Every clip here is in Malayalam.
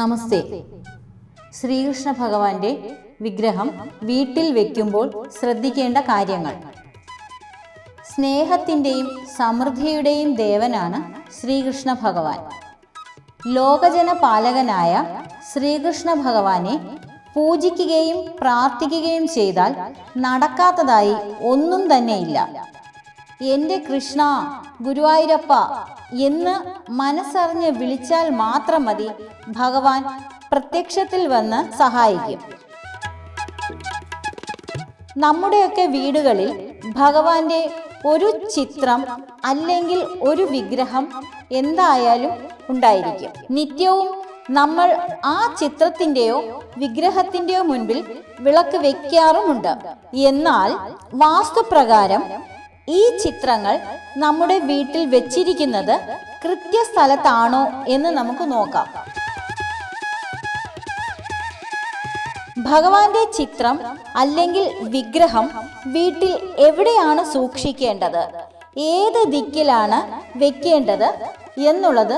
നമസ്തേ. ശ്രീകൃഷ്ണ ഭഗവാന്റെ വിഗ്രഹം വീട്ടിൽ വെക്കുമ്പോൾ ശ്രദ്ധിക്കേണ്ട കാര്യങ്ങൾ. സ്നേഹത്തിന്റെയും സമൃദ്ധിയുടെയും ദേവനാണ് ശ്രീകൃഷ്ണ ഭഗവാൻ. ലോകജന പാലകനായ ശ്രീകൃഷ്ണ ഭഗവാനെ പൂജിക്കുകയും പ്രാർത്ഥിക്കുകയും ചെയ്താൽ നടക്കാത്തതായി ഒന്നും തന്നെയില്ല. എന്റെ കൃഷ്ണ ഗുരുവായൂരപ്പ എന്ന് മനസ്സറിഞ്ഞ് വിളിച്ചാൽ മാത്രം മതി. ഭഗവാൻ പ്രത്യക്ഷത്തിൽ വന്ന് സഹായിക്കും. നമ്മുടെയൊക്കെ വീടുകളിൽ ഭഗവാന്റെ ഒരു ചിത്രം അല്ലെങ്കിൽ ഒരു വിഗ്രഹം എന്തായാലും ഉണ്ടായിരിക്കും. നിത്യവും നമ്മൾ ആ ചിത്രത്തിന്റെയോ വിഗ്രഹത്തിന്റെയോ മുൻപിൽ വിളക്ക് വെക്കാറുമുണ്ട്. എന്നാൽ വാസ്തുപ്രകാരം ഈ ചിത്രങ്ങൾ നമ്മുടെ വീട്ടിൽ വെച്ചിരിക്കുന്നത് കൃത്യസ്ഥലത്താണോ എന്ന് നമുക്ക് നോക്കാം. ഭഗവാന്റെ ചിത്രം അല്ലെങ്കിൽ വിഗ്രഹം വീട്ടിൽ എവിടെയാണ് സൂക്ഷിക്കേണ്ടത്? ഏത് ദിക്കിലാണ് വെക്കേണ്ടത് എന്നുള്ളത്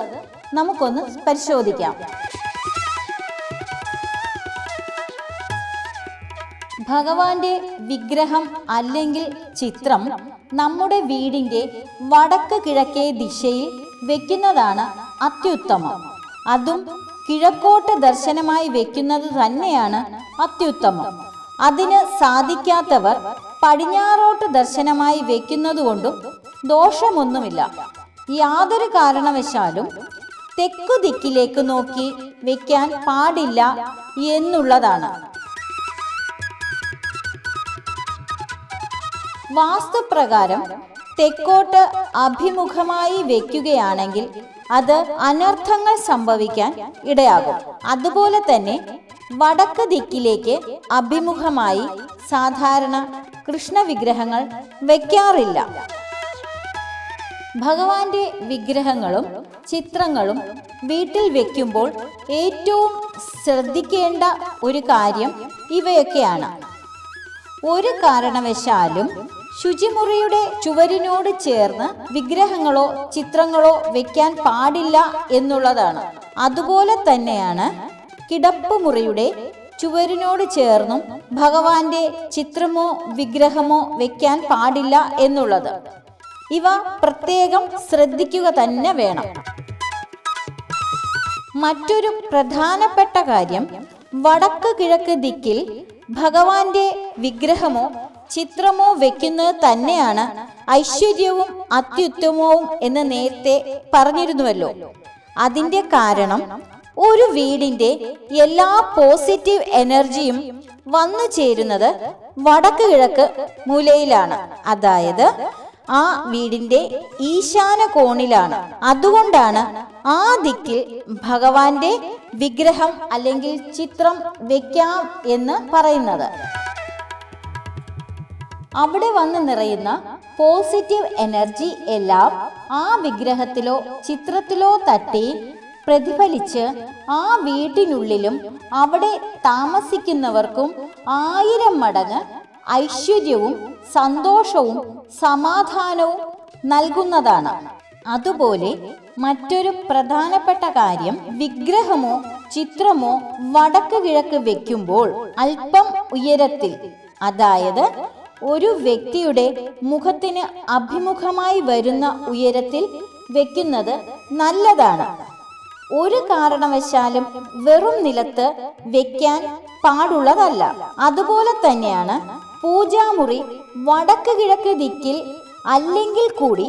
നമുക്കൊന്ന് പരിശോധിക്കാം. ഭഗവാന്റെ വിഗ്രഹം അല്ലെങ്കിൽ ചിത്രം നമ്മുടെ വീടിന്റെ വടക്ക് കിഴക്കേ ദിശയിൽ വെക്കുന്നതാണ് അത്യുത്തമം. അതും കിഴക്കോട്ട് ദർശനമായി വെക്കുന്നത് തന്നെയാണ് അത്യുത്തമം. അതിന് സാധിക്കാത്തവർ പടിഞ്ഞാറോട്ട് ദർശനമായി വെക്കുന്നതുകൊണ്ടും ദോഷമൊന്നുമില്ല. യാതൊരു കാരണവശാലും തെക്കു ദിക്കിലേക്ക് നോക്കി വെക്കാൻ പാടില്ല എന്നുള്ളതാണ്. വാസ്തുപ്രകാരം തെക്കോട്ട് അഭിമുഖമായി വെക്കുകയാണെങ്കിൽ അത് അനർത്ഥങ്ങൾ സംഭവിക്കാൻ ഇടയാകും. അതുപോലെ തന്നെ വടക്ക് ദിക്കിലേക്ക് അഭിമുഖമായി സാധാരണ കൃഷ്ണ വിഗ്രഹങ്ങൾ വയ്ക്കാറില്ല ഭഗവാന്റെ വിഗ്രഹങ്ങളും ചിത്രങ്ങളും വീട്ടിൽ വെക്കുമ്പോൾ ഏറ്റവും ശ്രദ്ധിക്കേണ്ട ഒരു കാര്യം ഇവയൊക്കെയാണ്. ഒരു കാരണവശാലും ശുചിമുറിയുടെ ചുവരിനോട് ചേർന്ന് വിഗ്രഹങ്ങളോ ചിത്രങ്ങളോ വെക്കാൻ പാടില്ല എന്നുള്ളതാണ്. അതുപോലെ തന്നെയാണ് കിടപ്പുമുറിയുടെ ചുവരിനോട് ചേർന്നും ഭഗവാന്റെ ചിത്രമോ വിഗ്രഹമോ വെക്കാൻ പാടില്ല എന്നുള്ളത്. ഇവ പ്രത്യേകം ശ്രദ്ധിക്കുക തന്നെ വേണം. മറ്റൊരു പ്രധാനപ്പെട്ട കാര്യം വടക്ക് കിഴക്ക് ദിക്കിൽ ഭഗവാന്റെ വിഗ്രഹമോ ചിത്രമോ വെക്കുന്നത് തന്നെയാണ് ഐശ്വര്യവും അത്യുത്തമവും എന്ന് നേരത്തെ പറഞ്ഞിരുന്നുവല്ലോ. അതിന്റെ കാരണം ഒരു വീടിന്റെ എല്ലാ പോസിറ്റീവ് എനർജിയും വന്നു ചേരുന്നത് വടക്ക് കിഴക്ക് മൂലയിലാണ്. അതായത് ആ വീടിന്റെ ഈശാന കോണിലാണ്. അതുകൊണ്ടാണ് ആ ദിക്കിൽ ഭഗവാന്റെ വിഗ്രഹം അല്ലെങ്കിൽ ചിത്രം വെക്കാം എന്ന് പറയുന്നത്. അവിടെ വന്ന് നിറയുന്ന പോസിറ്റീവ് എനർജി എല്ലാം ആ വിഗ്രഹത്തിലോ ചിത്രത്തിലോ തട്ടി പ്രതിഫലിച്ച് ആ വീട്ടിനുള്ളിലും അവിടെ താമസിക്കുന്നവർക്കും ആയിരം മടങ്ങ് ഐശ്വര്യവും സന്തോഷവും സമാധാനവും നൽകുന്നതാണ്. അതുപോലെ മറ്റൊരു പ്രധാനപ്പെട്ട കാര്യം വിഗ്രഹമോ ചിത്രമോ വടക്ക് കിഴക്ക് വെക്കുമ്പോൾ അല്പം ഉയരത്തിൽ അതായത് ഒരു വ്യക്തിയുടെ മുഖത്തിന് അഭിമുഖമായി വരുന്ന ഉയരത്തിൽ വെക്കുന്നത് നല്ലതാണ്. ഒരു കാരണവശാലും വെറും നിലത്ത് വെക്കാൻ പാടുള്ളതല്ല. അതുപോലെ തന്നെയാണ് പൂജാമുറി വടക്ക് കിഴക്ക് ദിക്കിൽ അല്ലെങ്കിൽ കൂടി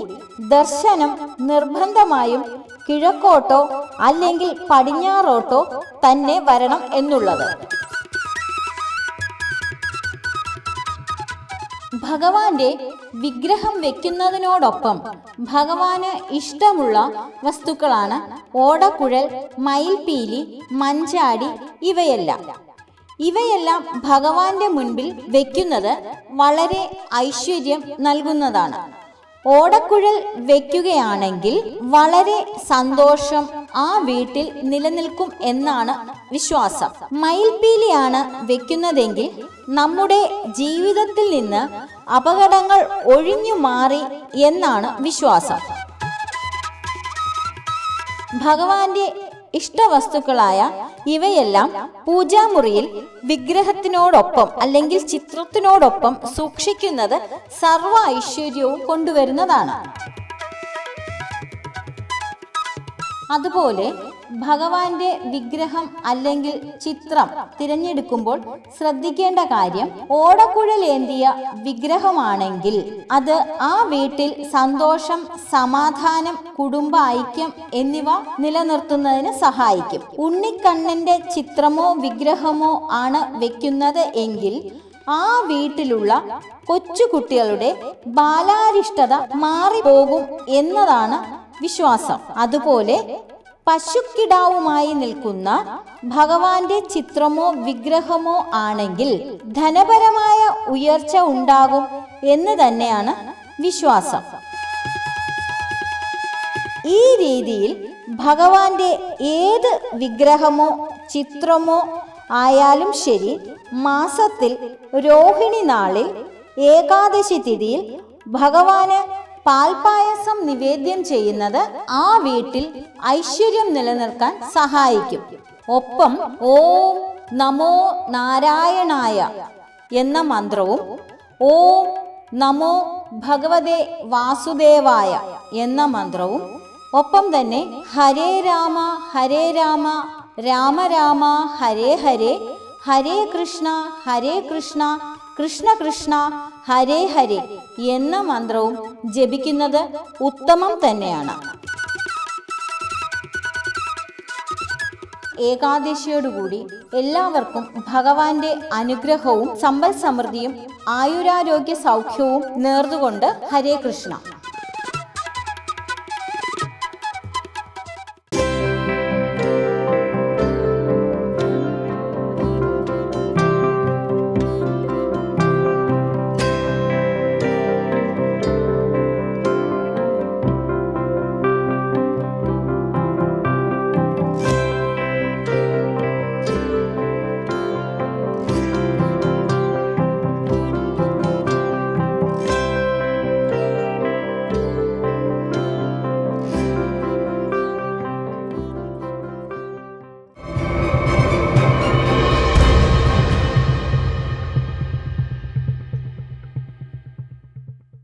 ദർശനം നിർബന്ധമായും കിഴക്കോട്ടോ അല്ലെങ്കിൽ പടിഞ്ഞാറോട്ടോ തന്നെ വരണം എന്നുള്ളത്. ഭഗവാന്റെ വിഗ്രഹം വെക്കുന്നതിനോടൊപ്പം ഭഗവാന് ഇഷ്ടമുള്ള വസ്തുക്കളാണ് ഓടക്കുഴൽ മയിൽപീലി മഞ്ചാടി ഇവയെല്ലാം. ഇവയെല്ലാം ഭഗവാന്റെ മുൻപിൽ വെക്കുന്നത് വളരെ ഐശ്വര്യം നൽകുന്നതാണ്. ഓടക്കുഴൽ വെക്കുകയാണെങ്കിൽ വളരെ സന്തോഷം ആ വീട്ടിൽ നിലനിൽക്കും എന്നാണ് വിശ്വാസം. മയിൽപീലിയാണ് വെക്കുന്നതെങ്കിൽ നമ്മുടെ ജീവിതത്തിൽ നിന്ന് അപകടങ്ങൾ ഒഴിഞ്ഞു മാറി എന്നാണ് വിശ്വാസം. ഭഗവാന്റെ ഇഷ്ടവസ്തുക്കളായ ഇവയെല്ലാം പൂജാമുറിയിൽ വിഗ്രഹത്തിനോടൊപ്പം അല്ലെങ്കിൽ ചിത്രത്തിനോടൊപ്പം സൂക്ഷിക്കുന്നത് സർവ ഐശ്വര്യവും കൊണ്ടുവരുന്നതാണ്. അതുപോലെ ഭഗവാന്റെ വിഗ്രഹം അല്ലെങ്കിൽ ചിത്രം തിരഞ്ഞെടുക്കുമ്പോൾ ശ്രദ്ധിക്കേണ്ട കാര്യം ഓടക്കുഴലേന്തിയ വിഗ്രഹമാണെങ്കിൽ അത് ആ വീട്ടിൽ സന്തോഷം സമാധാനം കുടുംബ ഐക്യം എന്നിവ നിലനിർത്തുന്നതിന് സഹായിക്കും. ഉണ്ണിക്കണ്ണന്റെ ചിത്രമോ വിഗ്രഹമോ ആണ് വെക്കുന്നത് എങ്കിൽ ആ വീട്ടിലുള്ള കൊച്ചുകുട്ടികളുടെ ബാലാരിഷ്ടത മാറിപ്പോകും എന്നതാണ് വിശ്വാസം. അതുപോലെ പശുക്കിടാവുമായി നിൽക്കുന്ന ഭഗവാന്റെ ചിത്രമോ വിഗ്രഹമോ ആണെങ്കിൽ ധനപരമായ ഉയർച്ച ഉണ്ടാകും എന്ന് തന്നെയാണ് വിശ്വാസം. ഈ രീതിയിൽ ഭഗവാന്റെ ഏത് വിഗ്രഹമോ ചിത്രമോ ആയാലും ശരി മാസത്തിൽ രോഹിണി നാളിൽ ഏകാദശി തിഥിയിൽ ഭഗവാന് പാൽപായസം നിവേദ്യം ചെയ്യുന്നത് ആ വീട്ടിൽ ഐശ്വര്യം നിലനിർത്താൻ സഹായിക്കും. ഒപ്പം ഓം നമോ നാരായണായ എന്ന മന്ത്രവും ഓം നമോ ഭഗവതേ വാസുദേവായ എന്ന മന്ത്രവും ഒപ്പം തന്നെ ഹരേ രാമ ഹരേ രാമ രാമ രാമ ഹരേ ഹരേ ഹരേ കൃഷ്ണ ഹരേ കൃഷ്ണ കൃഷ്ണ കൃഷ്ണ ഹരേ ഹരേ എന്ന മന്ത്രവും ജപിക്കുന്നത് ഉത്തമം തന്നെയാണ്. ഏകാദശിയോടുകൂടി എല്ലാവർക്കും ഭഗവാന്റെ അനുഗ്രഹവും സമ്പൽ സമൃദ്ധിയും ആയുരാരോഗ്യ സൗഖ്യവും നേർന്നുകൊണ്ട് ഹരേ കൃഷ്ണ.